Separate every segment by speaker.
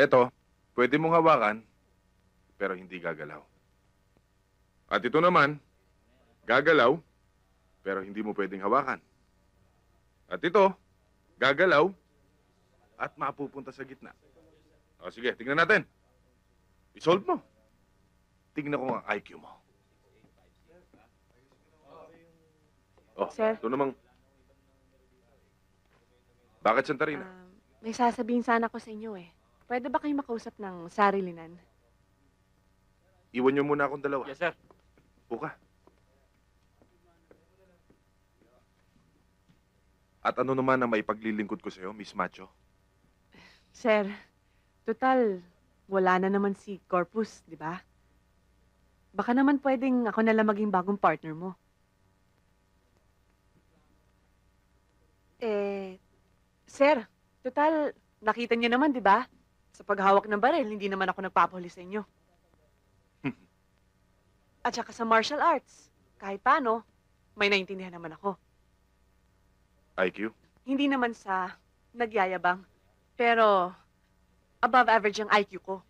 Speaker 1: Eto, pwede mong hawakan, pero hindi gagalaw. At ito naman, gagalaw, pero hindi mo pwedeng hawakan. At ito, gagalaw, at mapupunta sa gitna. O sige, tingnan natin. I-solve mo. Tingnan ko ang IQ mo. Oh,
Speaker 2: Sir?
Speaker 1: ito namang... Bakit Santarina?
Speaker 2: Ah, may sasabihin sana ako sa inyo eh. Pwede ba kayo makausap ng sarilinan?
Speaker 1: Iwan niyo muna akong dalawa.
Speaker 3: Yes, sir.
Speaker 1: Buka. At ano naman ang maipaglilingkod ko sa'yo, Miss Macho?
Speaker 2: Sir, total, wala na naman si Corpus, di ba? Baka naman pwedeng ako na lang maging bagong partner mo. Eh, sir, total, nakita niyo naman, di ba? Sa paghawak ng baril, hindi naman ako nagpapahuli sa inyo. At saka sa martial arts, kahit paano, may naintindihan naman ako.
Speaker 1: IQ?
Speaker 2: Hindi naman sa nagyayabang, pero above average ang IQ ko.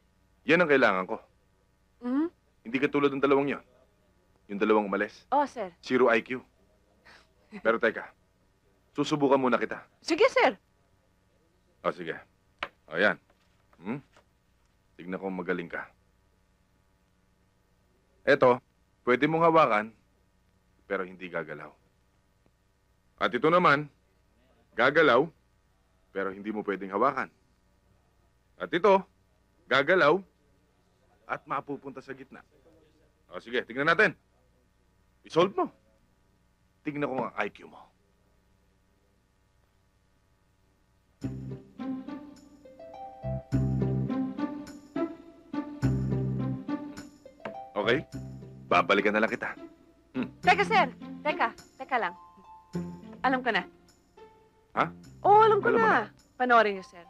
Speaker 1: Yan ang kailangan ko.
Speaker 2: Hmm?
Speaker 1: Hindi katulad ng dalawang yon. Yung dalawang umalis.
Speaker 2: Oh, sir.
Speaker 1: Zero IQ. Pero teka, susubukan muna kita.
Speaker 2: Sige, sir.
Speaker 1: O sige. O yan. Hmm? Tignan ko magaling ka. Eto, pwede mong hawakan, pero hindi gagalaw. At ito naman, gagalaw, pero hindi mo pwedeng hawakan. At ito, gagalaw, at mapupunta sa gitna. O sige, tignan natin. I-solve mo. Tignan ko ang IQ mo. Okay? Babalikan na lang kita.
Speaker 2: Teka, sir. Teka. Teka lang. Alam ko na.
Speaker 1: Ha?
Speaker 2: Oo, alam ko
Speaker 1: Alam mo
Speaker 2: na. Panoorin niyo, sir.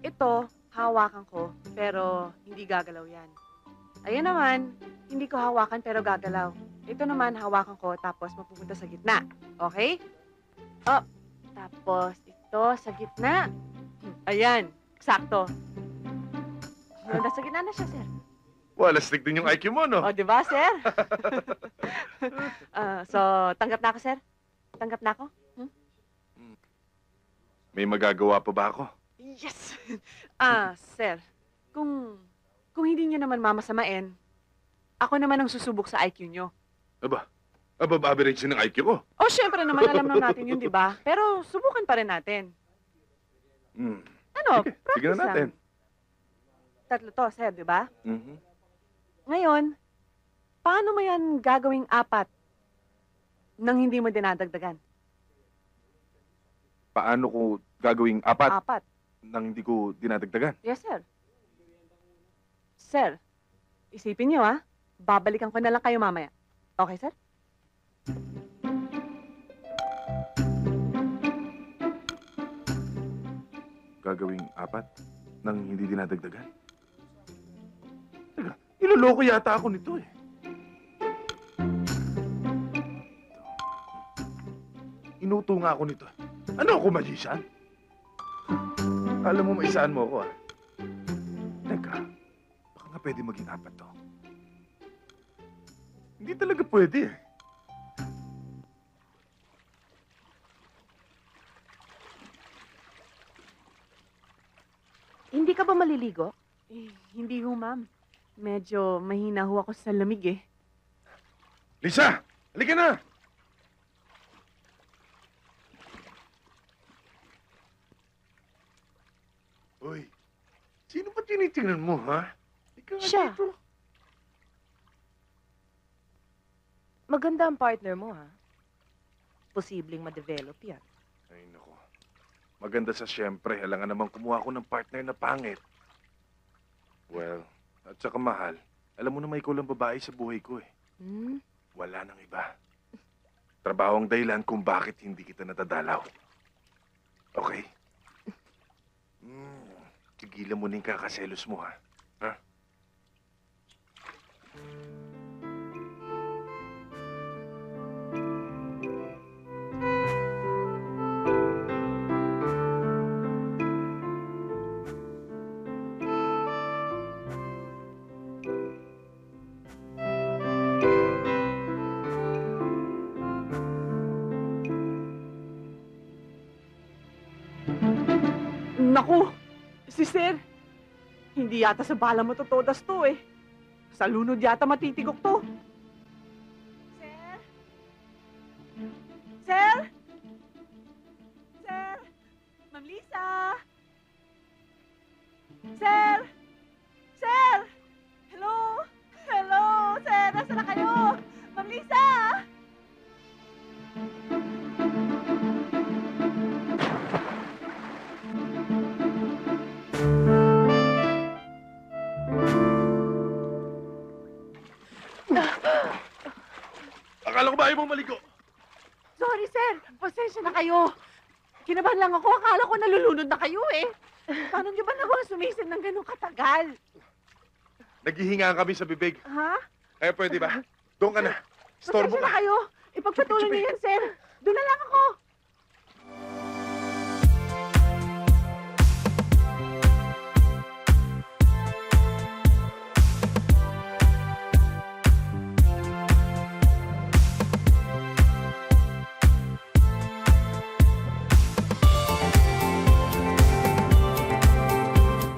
Speaker 2: Ito, hawakan ko, pero hindi gagalaw yan. Ayan naman, hindi ko hawakan pero gagalaw. Ito naman, hawakan ko, tapos mapupunta sa gitna. Okay? Oh, tapos ito sa gitna. Hmm, Ayan, sakto. Nasa gitna na siya, sir.
Speaker 1: Wala, stick din yung IQ mo, no?
Speaker 2: O, di ba, sir? Ah, so, tanggap na ako, sir? Tanggap na ako?
Speaker 1: May magagawa pa ba ako?
Speaker 2: Yes! ah, sir, kung, kung hindi niyo naman mamasamain, ako naman ang susubok sa IQ niyo.
Speaker 1: Aba, above average yun ng IQ ko.
Speaker 2: Oh, syempre naman, alam na natin yun, di ba? Pero subukan pa rin natin.
Speaker 1: Hmm.
Speaker 2: Ano,
Speaker 1: Sige,
Speaker 2: practice
Speaker 1: natin.
Speaker 2: lang. Tatlo to, sir, di ba?
Speaker 1: Mhm.
Speaker 2: Ngayon, paano mo yan gagawing apat nang hindi mo dinadagdagan?
Speaker 1: Paano ko gagawing apat
Speaker 2: Apat.
Speaker 1: nang hindi ko dinadagdagan?
Speaker 2: Yes, sir. Sir, isipin niyo, ah. Babalikan ko na lang kayo mamaya. Okay, sir?
Speaker 1: Gagawing apat nang hindi dinadagdagan? Niloloko yata ako nito eh. Inuto nga ako nito. Ano ako, magician? Alam mo, maisaan mo ako ah. Teka, baka nga pwede maging apat to. Hindi talaga pwede eh.
Speaker 4: Hindi ka ba maliligo?
Speaker 2: Eh, hindi ho, ma'am. Medyo mahina ho ako sa lamig eh.
Speaker 1: Lisa! Halika na! Uy, sino ba tinitingnan mo, ha? Ikaw nga
Speaker 4: Siya.
Speaker 1: dito.
Speaker 4: Maganda ang partner mo, ha? Posibleng ma-develop yan.
Speaker 1: Ay, nako. Maganda sa siyempre. Alangan naman kumuha ko ng partner na pangit. Well, at saka mahal. Alam mo na may kulang babae sa buhay ko eh.
Speaker 4: Hmm?
Speaker 1: Wala nang iba. Trabaho ang dahilan kung bakit hindi kita natadalaw. Okay? Mm, tigilan mo na yung kakaselos mo, ha?
Speaker 2: Naku, si Sir, hindi yata sa bala matutodas to eh. Sa lunod yata matitigok to. Sir? Sir? Sir? Ma'am Lisa? Sir?
Speaker 1: Ayaw mong maligo?
Speaker 2: Sorry, sir. Pasensya na kayo. Kinabahan lang ako. Akala ko nalulunod na kayo eh. Paano niyo ba naman sumisid ng ganun katagal?
Speaker 1: Naghihinga kami sa bibig.
Speaker 2: Ha?
Speaker 1: Kaya pwede ba? Doon ka na. Storbo
Speaker 2: Pasensya na
Speaker 1: ka.
Speaker 2: kayo. Ipagpatuloy niyo yan, sir. Doon na lang ako.